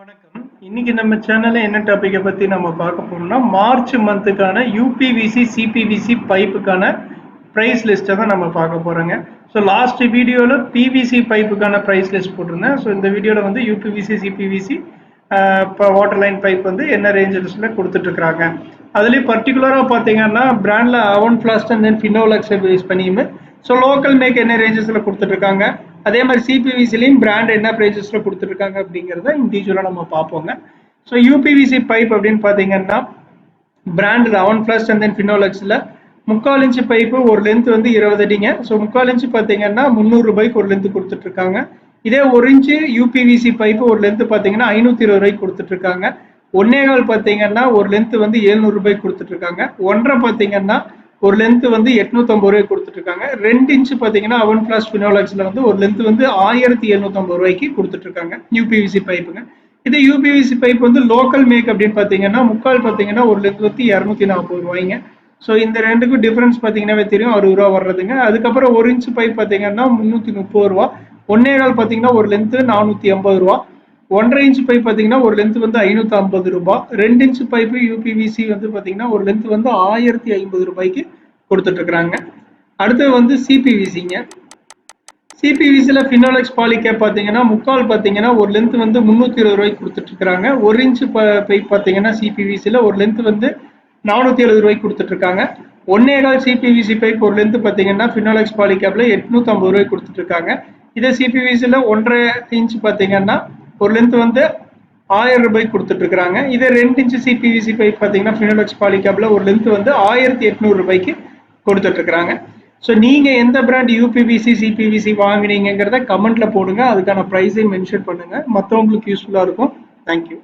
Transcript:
வணக்கம். இன்னைக்கு நம்ம சேனல்ல என்ன டாபிக்கை பத்தி நம்ம பார்க்க போறோம்னா மார்ச் மந்த்துக்கான யூபிவிசி சிபிவிசி பைப்புக்கான ப்ரைஸ் லிஸ்ட்டை தான் நம்ம பார்க்க போறோங்க. ஸோ லாஸ்ட் வீடியோவில் பிவிசி பைப்புக்கான ப்ரைஸ் லிஸ்ட் போட்டிருந்தேன். ஸோ இந்த வீடியோவில் வந்து யூபிவிசி சிபிவிசி இப்போ வாட்டர் லைன் பைப் வந்து என்ன ரேஞ்சஸில் கொடுத்துட்ருக்குறாங்க அதுலேயும் பர்டிகுலராக பார்த்தீங்கன்னா பிராண்டில் அவன் ஃபிளாஸ்ட் அண்ட் தென் ஃபினோலக்ஸை யூஸ் பண்ணியுமே. ஸோ லோக்கல் மேக் என்ன ரேஞ்சஸில் கொடுத்துட்ருக்காங்க அதே மாதிரி சிபிவிசிலையும் பிராண்ட் என்ன ப்ரைஸஸில் கொடுத்துருக்காங்க அப்படிங்கிறத இண்டிவிஜுவலாக நம்ம பார்ப்போங்க. ஸோ யூபிவிசி பைப் அப்படின்னு பார்த்தீங்கன்னா brand eleven plus and then ஃபினோலெக்ஸில் முக்கால் இன்ச்சு பைப்பு ஒரு லென்த் வந்து இருபது அடிங்க. ஸோ முக்கால் இன்ச்சு பார்த்தீங்கன்னா முந்நூறு ரூபாய்க்கு ஒரு லென்த் கொடுத்துட்ருக்காங்க. இதே ஒரு இன்ச்சு யூபிவிசி பைப்பு ஒரு லென்த் பார்த்தீங்கன்னா ஐநூற்றி இருபது ரூபாய்க்கு கொடுத்துட்ருக்காங்க. ஒன்னே கால் பார்த்தீங்கன்னா ஒரு லென்த் வந்து எழுநூறு ரூபாய்க்கு கொடுத்துட்ருக்காங்க. ஒன்றரை பார்த்தீங்கன்னா ஒரு லென்த் வந்து எட்நூத்தம்பது ரூபாய்க்கு கொடுத்துட்ருக்காங்க. ரெண்டு இன்ச்சு பார்த்தீங்கன்னா அவன் பிளாஸ் ஃபினோலக்ஸில் வந்து ஒரு லென்த் வந்து ஆயிரத்தி எழுநூத்தம்பது ரூபாய்க்கு கொடுத்துட்ருக்காங்க. யூபிவிசி பைப்புங்க. இதே யூபிவிசி பைப் வந்து லோக்கல் மேக் அப்படின்னு பார்த்தீங்கன்னா முக்கால் பார்த்தீங்கன்னா ஒரு லென்த் வந்து இரநூத்தி நாற்பது ரூபாய்ங்க. ஸோ இந்த ரெண்டுக்கும் டிஃப்ரென்ஸ் பார்த்தீங்கன்னாவே தெரியும் அறுபது ரூபா வர்றதுங்க. அதுக்கப்புறம் ஒரு இன்ச்சு பைப் பார்த்தீங்கன்னா முந்நூற்றி முப்பது ரூபா. ஒன்னே நாள் பார்த்தீங்கன்னா ஒரு லென்த்து நானூற்றி ஐம்பது ரூபா. ஒன்றரை இன்ச் பைப் பார்த்தீங்கன்னா ஒரு லென்த் வந்து ஐநூற்றி ஐம்பது ரூபாய் ரெண்டு இன்ச் பைப்பு யூபிவிசி வந்து பார்த்தீங்கன்னா ஒரு லென்த் வந்து ஆயிரத்தி ஐம்பது ரூபாய்க்கு கொடுத்துட்ருக்குறாங்க. அடுத்தது வந்து சிபிவிசிங்க சிபிவிசியில் ஃபினோலெக்ஸ் பாலிகேப் பார்த்தீங்கன்னா முக்கால் பார்த்தீங்கன்னா ஒரு லென்த் வந்து முந்நூற்றி இருபது ரூபாய்க்கு கொடுத்துட்ருக்காங்க ஒரு இன்ச் ப பைப் பார்த்தீங்கன்னா சிபிவிசியில் ஒரு லென்த் வந்து நானூற்றி எழுபது ரூபாய்க்கு கொடுத்துட்ருக்காங்க. ஒன்னே கால் சிபிவிசி பைப் ஒரு லென்த் பார்த்தீங்கன்னா ஃபினோலெக்ஸ் பாலிகேப்பில் எட்நூற்றம்பது ரூபாய்க்கு கொடுத்துட்ருக்காங்க. இதே சிபிவிசியில் ஒன்றரை இன்ச் பார்த்தீங்கன்னா ஒரு லென்த் வந்து ஆயிரம் ரூபாய்க்கு கொடுத்துட்ருக்காங்க இதே ரெண்டு இன்ச்சு சிபிவிசி பைப் பார்த்தீங்கன்னா ஃபினோலக்ஸ் பாலிகாப்ல ஒரு லென்த் வந்து ஆயிரத்தி எட்நூறு ரூபாய்க்கு கொடுத்துட்ருக்குறாங்க ஸோ நீங்கள் எந்த பிராண்ட் யூபிவிசி சிபிவிசி வாங்கினீங்கிறத கமெண்ட்ல போடுங்க. அதுக்கான ப்ரைஸையும் மென்ஷன் பண்ணுங்க. மற்றவங்களுக்கு யூஸ்ஃபுல்லாக இருக்கும். தேங்க்யூ